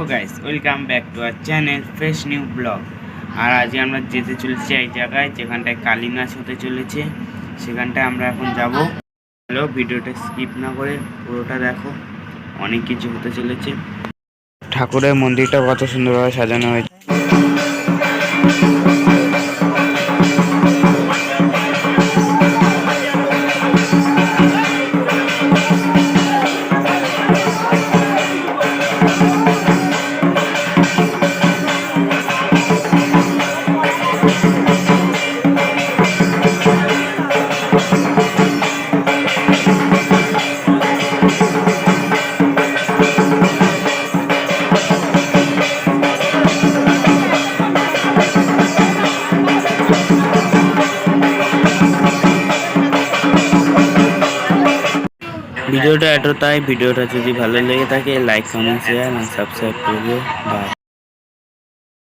Welcome back to our channel fresh new blog আর আজকে আমরা যেতে চলেছি এই জায়গায়, যেখানটায় কালী নাচ হতে চলেছে। সেখানটায় আমরা এখন যাব। হ্যালো, ভিডিওটা স্কিপ না করে পুরোটা দেখো। অনেক কিছু হতে চলেছে। ঠাকুরের মন্দিরটা কত সুন্দরভাবে সাজানো হয়েছে। ভিডিওটা এতটাই ভিডিওটা যদি ভালো লেগে থাকে লাইক কমেন্ট শেয়ার আর সাবস্ক্রাইব করবে বাই